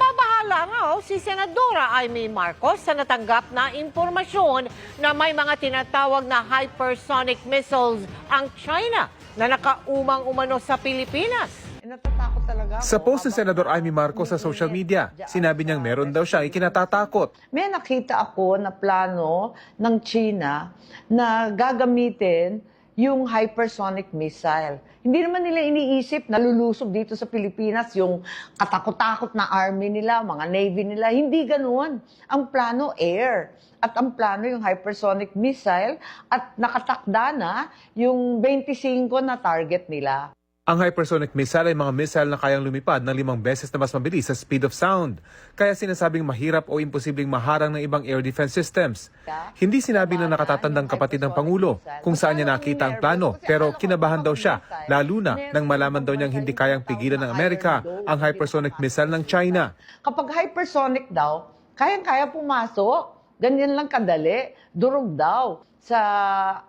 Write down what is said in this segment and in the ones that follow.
Nababahala nga oh, si Senadora Amy Marcos sa natanggap na impormasyon na may mga tinatawag na hypersonic missiles ang China na nakaumang umano sa Pilipinas. Eh, Natatakot talaga Sa post ni Senador Amy Marcos sa social media, sinabi niyang meron daw siyang ikinatatakot. May nakita ako na plano ng China na gagamitin yung hypersonic missile. Hindi naman nila iniisip na lulusob dito sa Pilipinas yung katakot-takot na army nila, mga navy nila. Hindi ganoon. Ang plano, air. At ang plano yung hypersonic missile at nakatakda na yung 25 na target nila. Ang hypersonic missile ay mga missile na kayang lumipad ng limang beses na mas mabilis sa speed of sound. Kaya sinasabing mahirap o imposibleng maharang ng ibang air defense systems. Hindi sinabi ng nakatatandang kapatid ng Pangulo kung saan niya nakita ang plano pero kinabahan daw siya lalo na nang malaman daw niyang hindi kayang pigilan ng Amerika ang hypersonic missile ng China. Kapag hypersonic daw, kayang-kaya pumasok. Ganyan lang kadali. Durog daw. Sa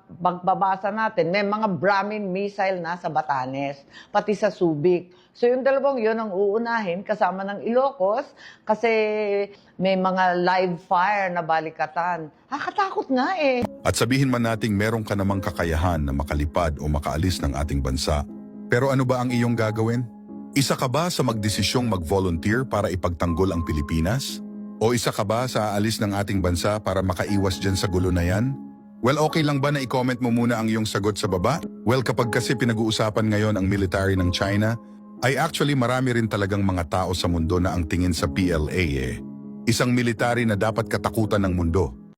pagbabasa natin, may mga Brahmin missile na sa Batanes, pati sa Subic. So yung dalawang yun ang uunahin kasama ng Ilocos kasi may mga live fire na balikatan. Nakakatakot nga eh. At sabihin man nating meron ka namang kakayahan na makalipad o makaalis ng ating bansa. Pero ano ba ang iyong gagawin? Isa ka ba sa magdesisyong mag-volunteer para ipagtanggol ang Pilipinas? O isa ka ba sa aalis ng ating bansa para makaiwas dyan sa gulo na yan? Well, okay lang ba na i-comment mo muna ang iyong sagot sa baba? Well, kapag kasi pinag-uusapan ngayon ang military ng China, ay actually marami rin talagang mga tao sa mundo na ang tingin sa PLA eh. Isang military na dapat katakutan ng mundo.